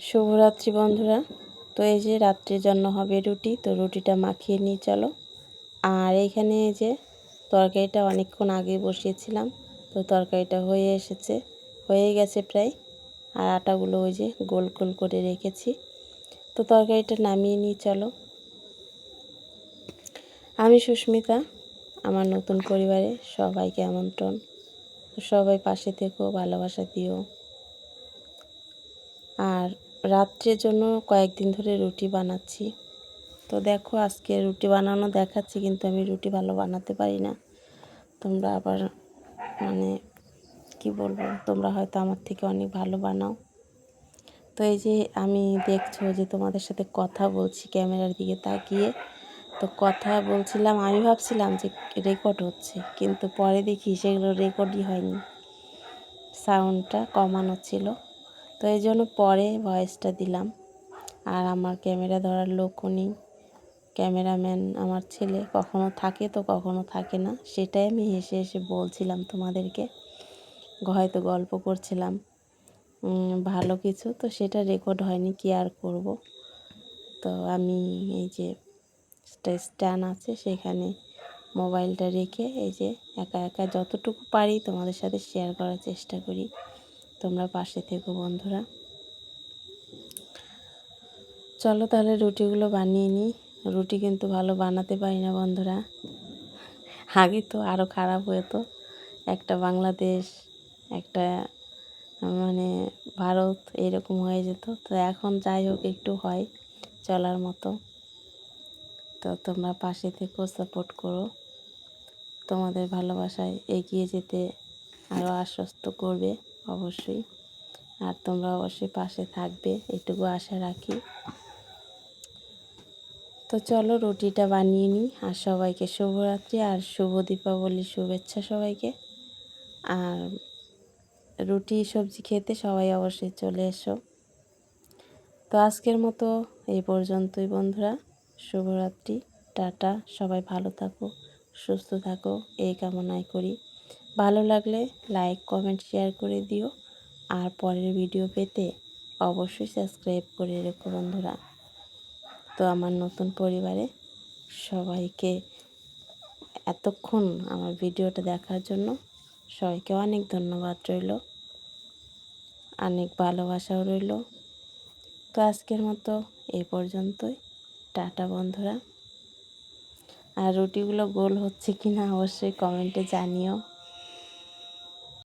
শুভরাত্রি বন্ধুরা। তো এই যে রাত্রির জন্য হবে রুটি, তো রুটিটা মাখিয়ে নিয়ে চলো। আর এইখানে এই যে তরকারিটা অনেকক্ষণ আগে বসিয়েছিলাম, তো তরকারিটা হয়ে এসেছে, হয়ে গেছে প্রায়। আর আটাগুলো ওই যে গোল গোল করে রেখেছি। তো তরকারিটা নামিয়ে নিয়ে চলো। আমি সুস্মিতা, আমার নতুন পরিবারে সবাইকে আমন্ত্রণ। সবাই পাশে থেকো, ভালোবাসা দিও। আর রাত্রের জন্য কয়েকদিন ধরে রুটি বানাচ্ছি। তো দেখো, আজকে রুটি বানানো দেখাচ্ছি, কিন্তু আমি রুটি ভালো বানাতে পারি না। তোমরা আবার মানে কি বলব, তোমরা হয়তো আমার থেকে অনেক ভালো বানাও। তো এই যে আমি দেখছ যে তোমাদের সাথে কথা বলছি ক্যামেরার দিকে তাকিয়ে। তো কথা বলছিলাম, আমি ভাবছিলাম যে রেকর্ড হচ্ছে, কিন্তু পরে দেখি সেগুলো রেকর্ডই হয়নি। সাউন্ডটা কমানো ছিল। তো এই জন্য পরে ভয়েসটা দিলাম। আর আমার ক্যামেরা ধরার লোকও নেই। ক্যামেরাম্যান আমার ছেলে কখনো থাকে তো কখনো থাকে না। সেটাই আমি হেসে হেসে বলছিলাম তোমাদেরকে। হয়তো গল্প করছিলাম। ভালো কিছু তো সেটা রেকর্ড হয়নি, কি আর করব? তো আমি এই যে স্ট্যান্ড আছে সেখানে মোবাইলটা রেখে এই যে একা একা যতটুকু পারি তোমাদের সাথে শেয়ার করার চেষ্টা করি। তোমরা পাশে থেকো বন্ধুরা। চলো তাহলে রুটিগুলো বানিয়ে নিই। রুটি কিন্তু ভালো বানাতে পারি না বন্ধুরা। আগে তো আরও খারাপ হতো। একটা বাংলাদেশ, একটা মানে ভারত এরকম হয়ে যেত। তো এখন যাই হোক একটু হয় চলার মতো। তো তোমরা পাশে থেকেও সাপোর্ট করো। তোমাদের ভালোবাসায় এগিয়ে যেতে আরও আশ্বস্ত করবে। অবশ্যই। আর তোমরা অবশ্যই পাশে থাকবে, এটুকু আশা রাখি। তো চলো রুটিটা বানিয়ে নিই। আর সবাইকে শুভরাত্রি আর শুভ দীপাবলির শুভেচ্ছা সবাইকে। আর রুটি, সবজি খেতে সবাই অবশ্যই চলে এসো। তো আজকের মতো এই পর্যন্তই বন্ধুরা। শুভরাত্রি, টাটা, সবাই ভালো থাকো, সুস্থ থাকো, এই কামনাই করি। ভালো লাগলে লাইক কমেন্ট শেয়ার করে দিও। আর পরের ভিডিও পেতে অবশ্যই সাবস্ক্রাইব করে রেখো বন্ধুরা। তো আমার নতুন পরিবারে সবাইকে এতক্ষণ আমার ভিডিওটা দেখার জন্য সবাইকে অনেক ধন্যবাদ রইল। অনেক ভালোবাসাও রইল। তো আজকের মতো এ পর্যন্তই। টাটা বন্ধুরা। আর রুটিগুলো গোল হচ্ছে কি না অবশ্যই কমেন্টে জানিও।